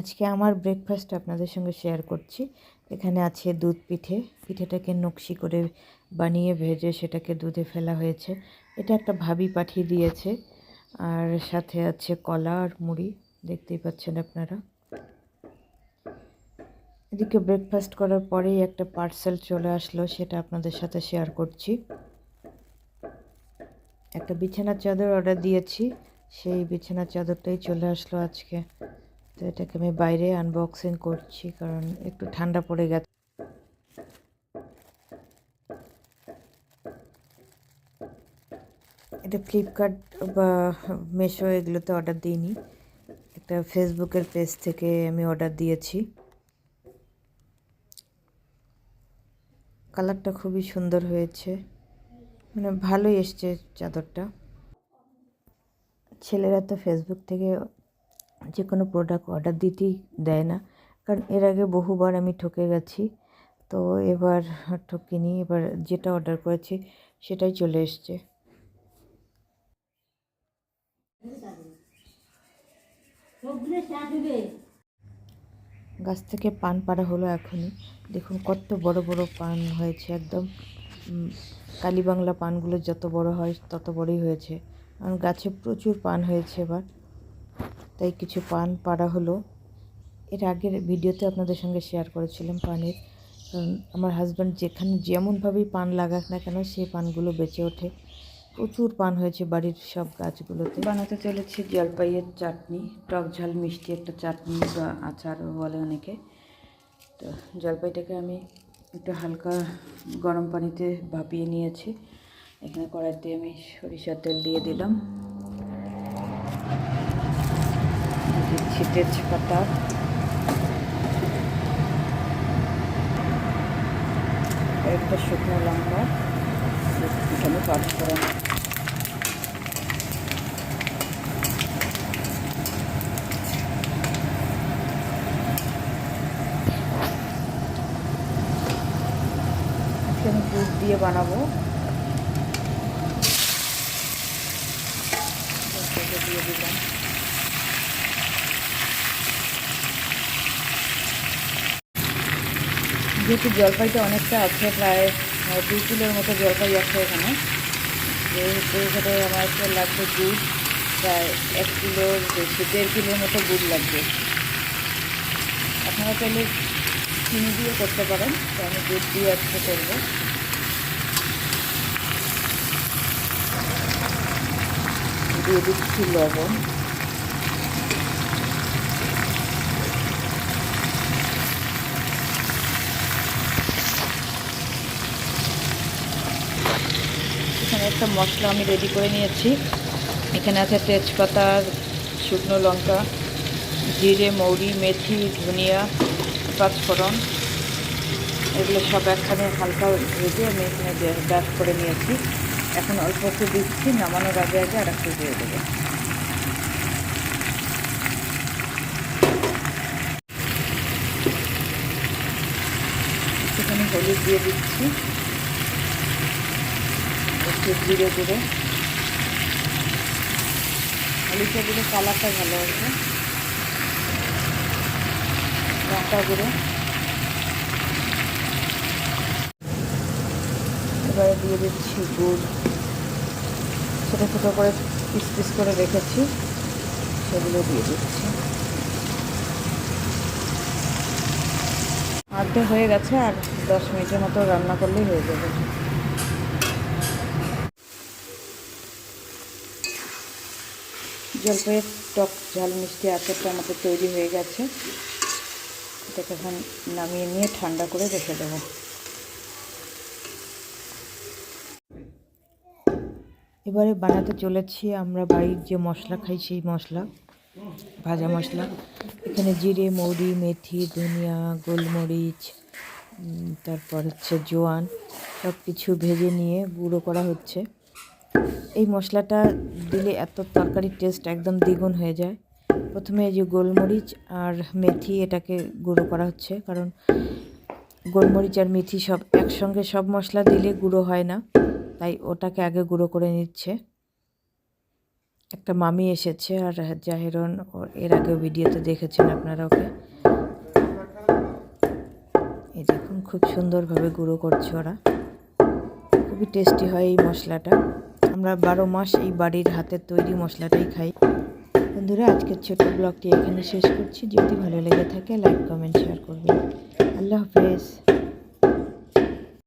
আজকে আমার ব্রেকফাস্ট আপনাদের সঙ্গে শেয়ার করছি। এখানে আছে দুধ পিঠে। পিঠেটাকে নকশি করে বানিয়ে ভেজে সেটাকে দুধে ফেলা হয়েছে। এটা একটা ভাবি পাঠিয়ে দিয়েছে। আর সাথে আছে কলা আর মুড়ি। দেখতেই পাচ্ছেন আপনারা। এদিকে ব্রেকফাস্ট করার পরেই একটা পার্সেল চলে আসলো, সেটা আপনাদের সাথে শেয়ার করছি। একটা বিছানার চাদর অর্ডার দিয়েছি। সেই বিছানার চাদরটাই চলে আসলো আজকে। তো এটাকে আমি বাইরে আনবক্সিং করছি, কারণ একটু ঠান্ডা পড়ে গেছে। এটা ফ্লিপকার্ট বা মেশো এগুলোতে অর্ডার দিইনি। একটা ফেসবুকের পেজ থেকে আমি অর্ডার দিয়েছি। কালারটা খুবই সুন্দর হয়েছে। মানে ভালোই এসছে চাদরটা। ছেলেরা তো ফেসবুক থেকে যে কোনো প্রোডাক্ট অর্ডার দিতেই দেয় না। কারণ এর আগে বহুবার আমি ঠকে গেছি। তো এবার ঠকিনি, এবার যেটা অর্ডার করেছি সেটাই চলে এসছে। গাছ থেকে পান পাড়া হলো এখনই। দেখুন কত বড় বড় পান হয়েছে একদম। কালীবাংলা পানগুলো যত বড় হয় তত বড়ই হয়েছে। কারণ গাছে প্রচুর পান হয়েছে এবার। তাই কিছু পান পাড়া হলো। এর আগের ভিডিওতে আপনাদের সঙ্গে শেয়ার করেছিলাম পানের। কারণ আমার হাজব্যান্ড যেখানে যেমনভাবেই পান লাগাক না কেন, সেই পানগুলো বেঁচে ওঠে। প্রচুর পান হয়েছে বাড়ির সব গাছগুলোতে। বানাতে চলেছি জলপাইয়ের চাটনি, টক ঝাল, মিষ্টি একটা চাটনি বা আচারও বলে অনেকে। তো জলপাইটাকে আমি একটু হালকা গরম পানিতে ভাপিয়ে নিয়েছি। এখানে কড়াইতে আমি সরিষার তেল দিয়ে দিলাম দিচ্ছি তেজপাতা একটা শুকনো লঙ্কা এখানে পাঁচ ফোড়ন আমি দুধ দিয়ে বানাবো দিয়ে দিলাম যেহেতু জলপাইটা অনেকটা আছে, প্রায় দুই কিলোর মতো জলপাই আছে এখানে। যেহেতু এখানে আমার লাগবে দুধ প্রায় এক কিলোর বেশি, দেড় কিলোর মতো দুধ লাগবে। আপনারা চাইলে চিনি দিয়ে করতে পারেন, তো আমি দুধ দিয়ে আজকে করব। দিয়ে দিচ্ছি লবণ। একটা মশলা আমি রেডি করে নিয়েছি। এখানে আছে তেজপাতা, শুকনো লঙ্কা, জিরে, মৌরি, মেথি, ধনিয়া, পাঁচফোড়ন। এগুলো সব একখানে হালকা ভেজে আমি এখানে ব্যাস করে নিয়েছি। এখন অল্প একটু দিচ্ছি, নামানোর আগে আগে আর একটু দিয়ে দেবো। একটুখানি হলুদ দিয়ে দিচ্ছি। একটু জিরে গুঁড়ো গুঁড়ো কালারটা ভালো আছে। লঙ্কা গুঁড়ো। এবারে দিয়ে দিচ্ছি গুড়। ছোটো ছোটো করে পিস পিস করে রেখেছি। সেগুলো দিয়ে দিচ্ছি। আর্ধেক হয়ে গেছে আর দশ মিনিটের মতো রান্না করলেই হয়ে যাবে। জলপাইয়ের টক ঝাল মিষ্টি আচারটা আমাদের তৈরি হয়ে গেছে। এটাকে এখন নামিয়ে নিয়ে ঠান্ডা করে রেখে দেবো। এবারে বানাতে চলেছি আমরা বাড়ির যে মশলা খাই সেই মশলা, ভাজা মশলা। এখানে জিরে, মৌরি, মেথি, ধনিয়া, গোলমরিচ তারপর হচ্ছে জোয়ান সব কিছু ভেজে নিয়ে গুঁড়ো করা হচ্ছে। এই মশলাটা দিলে এত তরকারির টেস্ট একদম দ্বিগুণ হয়ে যায়। প্রথমে এই যে গোলমরিচ আর মেথি এটাকে গুঁড়ো করা হচ্ছে, কারণ গোলমরিচ আর মেথি সব একসঙ্গে সব মশলা দিলে গুঁড়ো হয় না, তাই ওটাকে আগে গুঁড়ো করে নিচ্ছে। একটা মামি এসেছে আর জাহেরন এর আগেও ভিডিওতে দেখেছেন আপনারা ওকে। এই দেখুন, খুব সুন্দরভাবে গুঁড়ো করছে ওরা। খুবই টেস্টি হয় এই মশলাটা। আমরা বারো মাস এই বাড়ির হাতের তৈরি মশলাটাই খাই। বন্ধুরা, আজকের ছোট ব্লগটি এখানে শেষ করছি। যদি ভালো লেগে থাকে লাইক কমেন্ট শেয়ার করবেন। আল্লাহ হাফেজ।